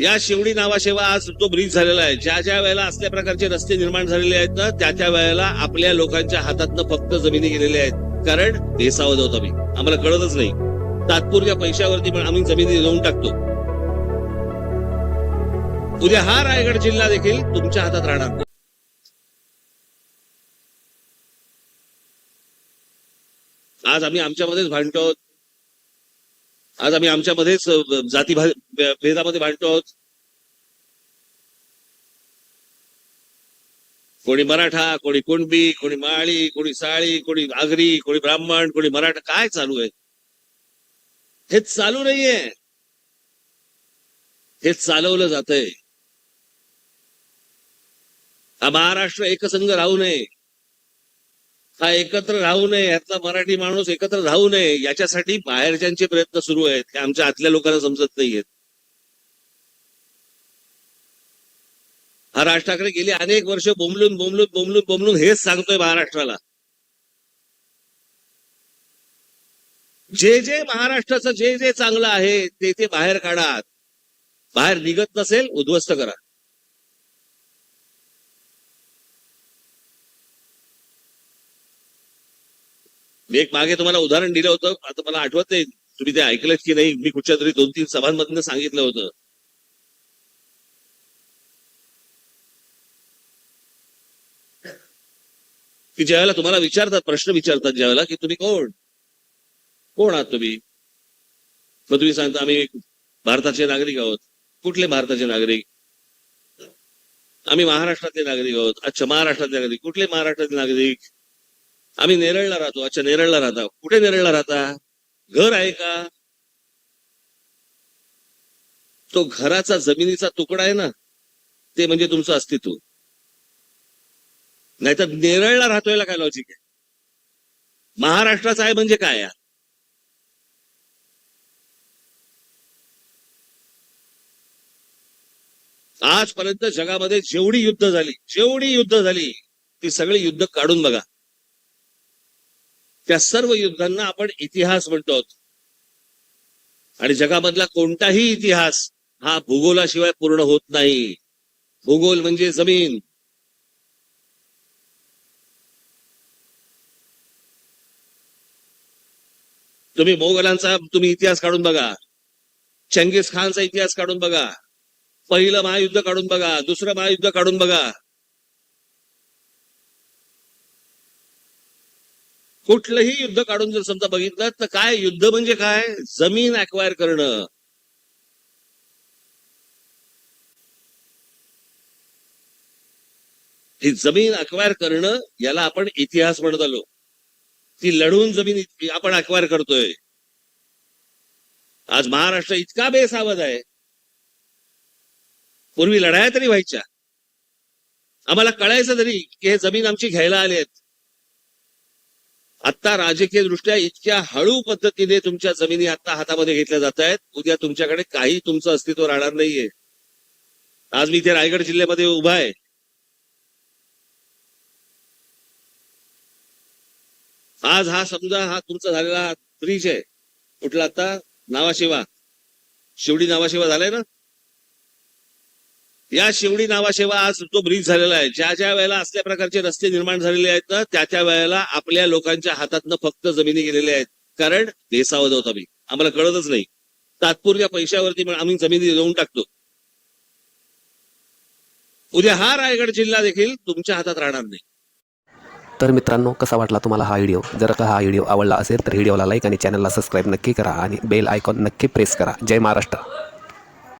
या शिवडी नावाशिवाय आज तो ब्रिज झालेला आहे. ज्या ज्या वेळेला असल्या प्रकारचे रस्ते निर्माण झालेले आहेत ना त्या त्या वेळेला आपल्या लोकांच्या हातातनं फक्त जमिनी गेलेल्या आहेत. कारण बेसावध होत आम्ही. आम्हाला कळतच नाही. तात्पुरत्या पैशावरती पण आम्ही जमिनी देऊन टाकतो. उद्या हा रायगड जिल्हा देखील तुमच्या हातात राहणार. आज आम्ही आमच्यामध्येच भांडतो. आहोत आज आम्ही आमच्यामध्येच जाती भा- भेदामध्ये भांडतो आहोत. कोणी मराठा कोणी कुणबी कोणी माळी कोणी साळी कोणी आगरी कोणी ब्राह्मण कोणी मराठा काय चालू आहे? हे चालू नाहीये. हे चालवलं जातंय. हा महाराष्ट्र एकसंघ राहू नये. हा एकत्र राहू नये यातला मराठी माणूस एकत्र राहू नये याच्यासाठी बाहेरच्यांचे प्रयत्न सुरू आहेत हे आमच्या आतल्या लोकांना समजत नाहीयेत. हा राज ठाकरे गेली अनेक वर्ष बोंबलून बोंबलून बोंबलून बोंबलून हेच सांगतोय महाराष्ट्राला. जे जे महाराष्ट्राचं जे जे चांगलं आहे ते ते बाहेर काढा. बाहेर निघत नसेल उद्ध्वस्त करा. मी एक मागे तुम्हाला उदाहरण दिलं होतं. आता मला आठवत नाही तुम्ही ते ऐकलं की नाही? मी कुठच्या तरी दोन तीन सभांमधनं सांगितलं होतं. की ज्यावेळेला तुम्हाला विचारतात प्रश्न विचारतात ज्यावेळेला की तुम्ही कोण? कोण आहात तुम्ही? मग तुम्ही सांगता आम्ही भारताचे नागरिक आहोत. कुठले भारताचे नागरिक? आम्ही महाराष्ट्रातले नागरिक आहोत. अच्छा महाराष्ट्रातले नागरिक. कुठले महाराष्ट्रातले नागरिक? आम्ही नेरळला राहतो. अच्छा नेरळला राहता. कुठे नेरळला राहता? घर आहे का? तो घराचा जमिनीचा तुकडा आहे ना ते म्हणजे तुमचं अस्तित्व. नाहीतर नेरळला राहतोय काय लॉजिक आहे? महाराष्ट्राचा आहे म्हणजे काय? यार आजपर्यंत जगामध्ये जेवढी युद्ध झाली जेवढी युद्ध झाली ती सगळी युद्ध काढून बघा. त्या सर्व युद्धांना आपण इतिहास म्हणतो. आणि जगामधला कोणताही इतिहास हा भूगोलाशिवाय पूर्ण होत नाही. भूगोल म्हणजे जमीन. तुम्ही मोगलांचा तुम्ही इतिहास काढून बघा. चंगीस खानचा इतिहास काढून बघा. पहिलं महायुद्ध काढून बघा. दुसरं महायुद्ध काढून बघा. कुठलंही युद्ध काढून जर समजा बघितलं तर काय? युद्ध म्हणजे काय? जमीन अक्वायर करणं. ही जमीन अक्वायर करणं याला आपण इतिहास म्हणत आलो. ती लढून जमीन आपण अक्वायर करतोय. आज महाराष्ट्र इतका बेसावध आहे. पूर्वी लढाया तरी व्हायच्या. आम्हाला कळायचं तरी की हे जमीन आमची घ्यायला आलेत आता राजकीय दृष्ट्या इतक्या हळू पद्धतीने तुमच्या जमिनी आता हातामध्ये घेतल्या जात आहेत. उद्या तुमच्याकडे काही तुमचं अस्तित्व राहणार नाहीये. आज मी इथे रायगड जिल्ह्यामध्ये उभा आहे. आज हा समजा हा तुमचा झालेला ब्रिज आहे. कुठला आता? नावाशिवा. शिवडी नावाशिवा झालाय ना? या शिवडी नावाशिवाय आज तो ब्रिज झालेला आहे ज्या ज्या वेळेला असल्या प्रकारचे रस्ते निर्माण झालेले आहेत ना त्या त्या वेळेला आपल्या लोकांच्या हातातनं फक्त जमिनी गेलेल्या आहेत. कारण बेसावध होत आम्ही आम्हाला कळतच नाही. तात्पुरत्या पैशावरती आम्ही जमिनी देऊन टाकतो. उद्या हा रायगड जिल्हा देखील तुमच्या हातात राहणार नाही. तर मित्रांनो कसा वाटला तुम्हाला हा व्हिडिओ? जर का हा व्हिडिओ आवडला असेल तर व्हिडिओला लाईक आणि चॅनलला सबस्क्राईब नक्की करा आणि बेल आयकॉन नक्की प्रेस करा. जय महाराष्ट्र.